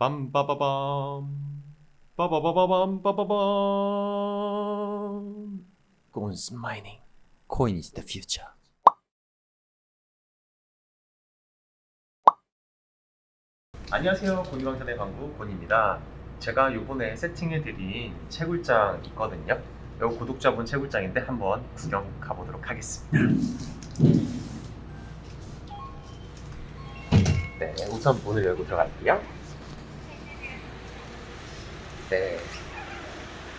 빰빠바밤 빠바바바밤 빠바밤 Coins mining. Coin is the future. 안녕하세요. 곤이방탄의 방구 곤입니다. 제가 요번에 세팅해드린 채굴장 있거든요. 요 구독자분 채굴장인데 한번 구경 가보도록 하겠습니다. 네 우선 문을 열고 들어갈게요 네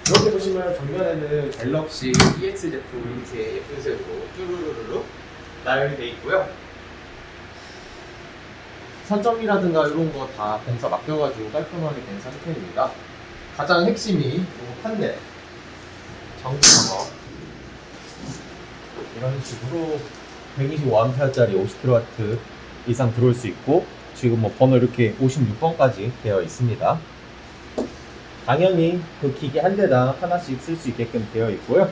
이렇게 보시면 정면에는 갤럭시 EX 제품 이렇게 예쁜 색으로 쭈루루루루 나열이 되어 있고요 선점이라든가 이런 거 다 공사 맡겨가지고 깔끔하게 된 상태입니다. 가장 핵심이 이 판넬 정리한 거 이런 식으로 125A짜리 50kW 이상 들어올 수 있고 지금 뭐 번호 이렇게 56번까지 되어 있습니다. 당연히 그 기계 한 대당 하나씩 쓸 수 있게끔 되어 있고요.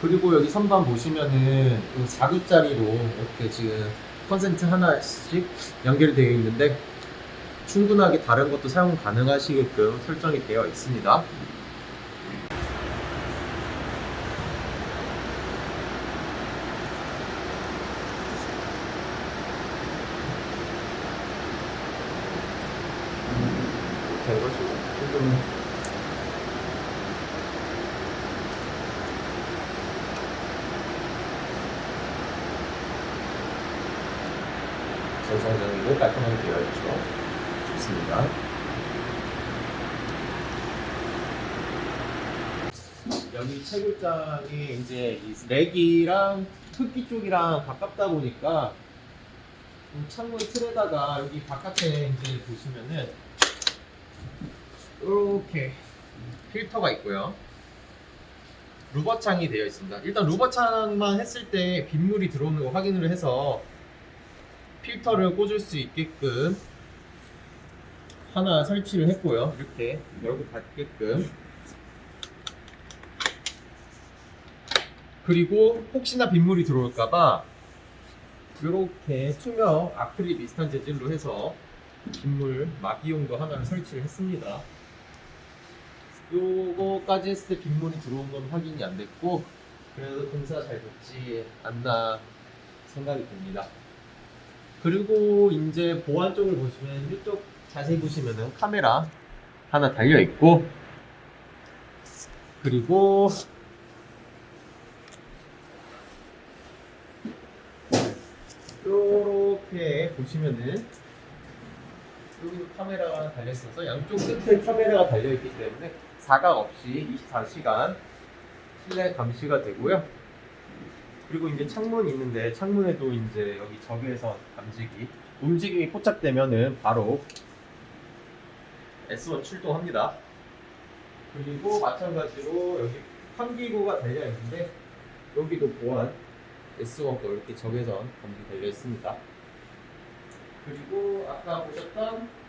그리고 여기 선반 보시면은 4구짜리로 이렇게 지금 컨센트 하나씩 연결이 되어 있는데 충분하게 다른 것도 사용 가능하시게끔 설정이 되어 있습니다. 해가지고 조금 정성적이고 깔끔하게 되어 있죠. 좋습니다. 여기 채굴장이 이제 이 렉이랑 흡기 쪽이랑 가깝다 보니까 이 창문 틀에다가 여기 바깥에 이제 보시면은 이렇게 필터가 있고요. 루버창이 되어 있습니다. 일단 루버창만 했을 때 빗물이 들어오는 거 확인을 해서 필터를 꽂을 수 있게끔 하나 설치를 했고요. 이렇게 열고 닫게끔. 그리고 혹시나 빗물이 들어올까봐 이렇게 투명 아크릴 비슷한 재질로 해서 빗물 막이용도 하나 설치를 했습니다. 요거까지 했을 때 빗물이 들어온 건 확인이 안 됐고 그래도 공사 잘 됐지 않나 생각이 듭니다. 그리고 이제 보안 쪽을 보시면 이쪽 자세히 보시면은 카메라 하나 달려 있고 그리고 이렇게 보시면은 여기도 카메라가 달려 있어서 양쪽 끝에 카메라가 달려 있기 때문에 사각 없이 24시간 실내 감시가 되고요. 그리고 이제 창문이 있는데 창문에도 이제 여기 적외선 감지기 움직임이 포착되면은 바로 S1 출동합니다. 그리고 마찬가지로 여기 환기구가 달려 있는데 여기도 보안 S1 거 이렇게 적외선 감지 달려 있습니다. 그리고 아까 보셨던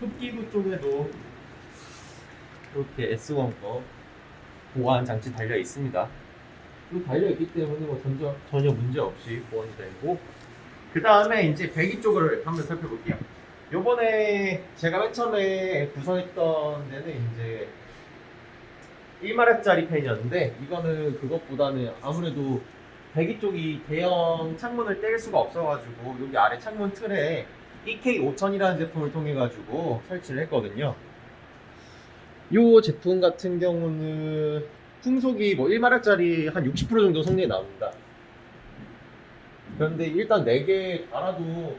흡기구 쪽에도 이렇게 S1 거 보안 장치 달려 있습니다. 이거 달려 있기 때문에 뭐 전혀, 전혀 문제 없이 보완이 되고 그 다음에 이제 배기 쪽을 한번 살펴볼게요. 요번에 제가 맨 처음에 구성했던 데는 이제 1마력짜리 팬이었는데 이거는 그것보다는 아무래도 배기 쪽이 대형 창문을 뗄 수가 없어가지고 여기 아래 창문 틀에 EK5000이라는 제품을 통해 가지고 설치를 했거든요. 이 제품 같은 경우는 풍속이 뭐 1마력짜리 한 60% 정도 성능이 나옵니다. 그런데 일단 4개 달아도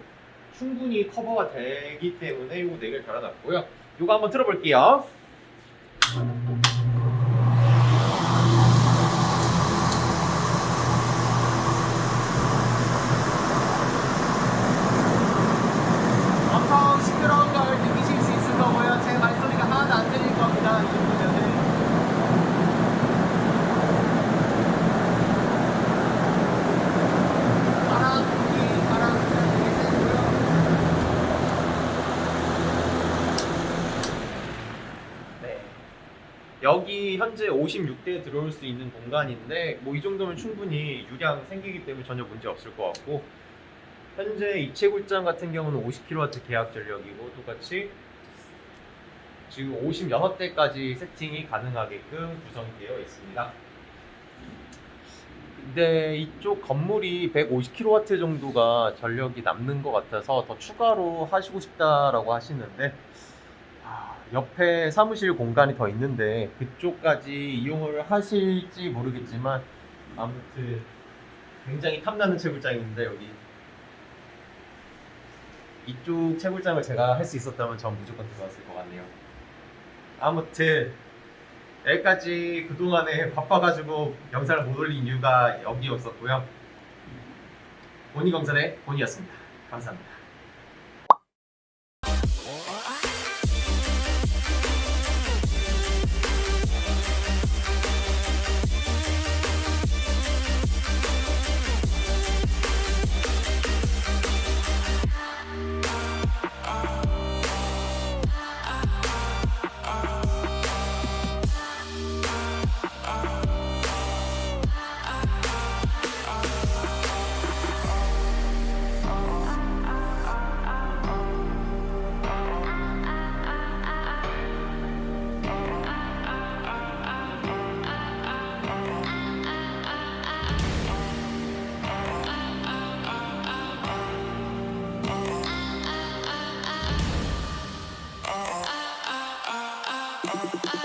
충분히 커버가 되기 때문에 이 4개를 달아놨고요. 이거 한번 틀어볼게요. 엄청 시끄러운 걸 느끼실 수 있을 거고요. 제 말소리가 하나도 안 들릴 겁니다. 이 정도면은. 바람 불이 바람 불이 세고요. 네. 여기 현재 56대 들어올 수 있는 공간인데 뭐 이 정도면 충분히 유량 생기기 때문에 전혀 문제 없을 것 같고 현재 이채굴장 같은 경우는 50kW 계약 전력이고 똑같이 지금 56대까지 세팅이 가능하게끔 구성되어 있습니다. 근데 이쪽 건물이 150kW 정도가 전력이 남는 것 같아서 더 추가로 하시고 싶다라고 하시는데 아, 옆에 사무실 공간이 더 있는데 그쪽까지 이용을 하실지 모르겠지만 아무튼 굉장히 탐나는 채굴장입니다 여기. 이쪽 채굴장을 제가 할 수 있었다면 전 무조건 들어갔을 것 같네요. 아무튼 여기까지 그동안에 바빠가지고 영상을 못 올린 이유가 여기였었고요. 보니건설의 본이었습니다. 감사합니다 oh.